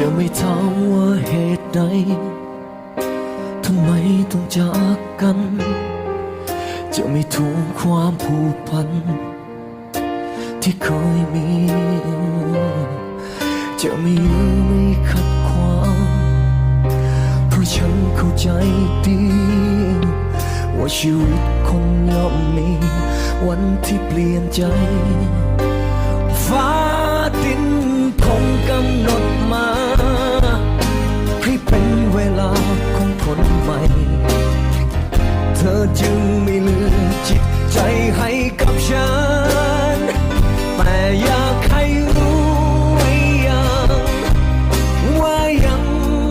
จะไม่ถามว่าเหตุใด ทำไมต้องจากกัน จะไม่ทวงความผูกพัน ที่เคยมี จะไม่ยื้อไม่ขัดขวางเพราะฉันเข้าใจดี ว่าชีวิตคนย่อมมี วันที่เปลี่ยนใจ เธอจึงไม่ลืมจิตใจให้กับฉัน แต่